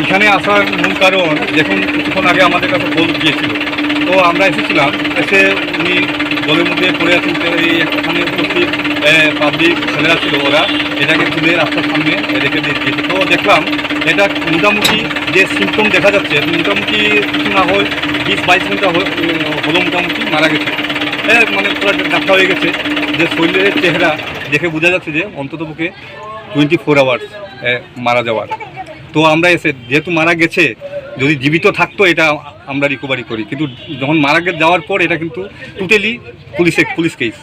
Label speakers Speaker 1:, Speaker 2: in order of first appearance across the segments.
Speaker 1: এখানে আসার মূল কারণ, দেখুন কিছুক্ষণ আগে আমাদের কাছে ফোন গিয়েছিল। তো আমরা এসেছিলাম, এসে উনি জলের মধ্যে পড়ে আছেন এই ওখানে উপস্থিত পাবলিক ছেলেরা ছিল ওরা, এটাকে তুলে রাস্তার সামনে রেখে দিয়ে দিয়েছে। তো দেখলাম, এটা মোটামুটি যে সিমটম দেখা যাচ্ছে, মোটামুটি কিছু না হয়, বিশ বাইশ ঘণ্টা হল- মোটামুটি মারা গেছে। মানে পুরো ডাক্তার হয়ে গেছে যে শরীরের চেহারা দেখে বোঝা যাচ্ছে যে অন্ততপক্ষে টোয়েন্টি ফোর আওয়ার্স মারা যাওয়ার। তো আমরা এসে, যেহেতু মারা গেছে, যদি জীবিত থাকতো, এটা আমরা রিকভারি করি। কিন্তু যখন মারা যাওয়ার পর এটা কিন্তু টোটালি পুলিশে পুলিশ কেস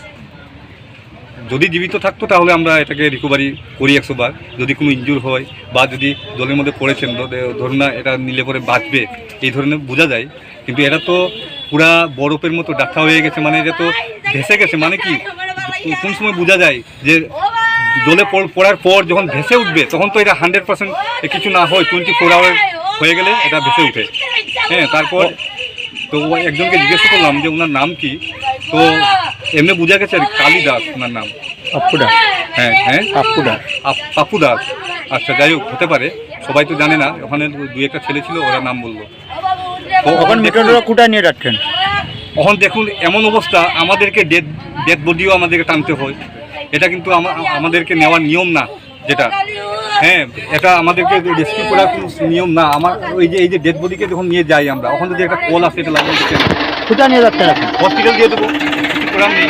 Speaker 1: যদি জীবিত থাকতো, তাহলে আমরা এটাকে রিকভারি করি একশো বার। যদি কোনো ইঞ্জুর হয় বা যদি জলের মধ্যে পড়েছেন ধরুন না, এটা নিলে পরে বাঁচবে, এই ধরনের বোঝা যায়। কিন্তু এটা তো পুরা বরফের মতো ডাক্কা হয়ে গেছে মানে এটা তো ভেসে গেছে মানে কি? কোন সময় বোঝা যায় যে জলে পড়- পড়ার পর যখন ভেসে উঠবে তখন তো এটা হান্ড্রেড পার্সেন্ট কিছু না হয় টোয়েন্টি ফোর আওয়ার হয়ে গেলে এটা ভেসে উঠে। হ্যাঁ তারপর তো একজনকে জিজ্ঞেস করলাম যে ওনার নাম কি? তো এমনি বোঝা গেছে আর কালী দাস ওনার নাম।
Speaker 2: পাপ্পু দাস
Speaker 1: হ্যাঁ হ্যাঁ।
Speaker 2: পাপ্পু দাস
Speaker 1: আপ- পাপু দাস আচ্ছা যাই হোক হতে পারে। সবাই তো জানে না ওখানে দু দু একটা ছেলে ছিল ওরা নাম বলল। তো
Speaker 2: তখন মিটনরা কোথায় নিয়ে যাচ্ছেন?
Speaker 1: এখন দেখুন এমন অবস্থা আমাদেরকে ডেড ডেড বডিও আমাদেরকে টানতে হয়। এটা কিন্তু আমা- আমাদেরকে নেওয়ার নিয়ম না যেটা। হ্যাঁ এটা আমাদেরকে রেস্কিউ করার কোনো নিয়ম না। আমার ওই যে এই যে ডেড বডিকে যখন নিয়ে যাই আমরা ওখানে যদি একটা কল আসে এটা লাগিয়ে দিচ্ছে
Speaker 2: কোথায় নিয়ে যাচ্ছেন
Speaker 1: হসপিটাল দিয়ে দেবো কিছু করার নেই।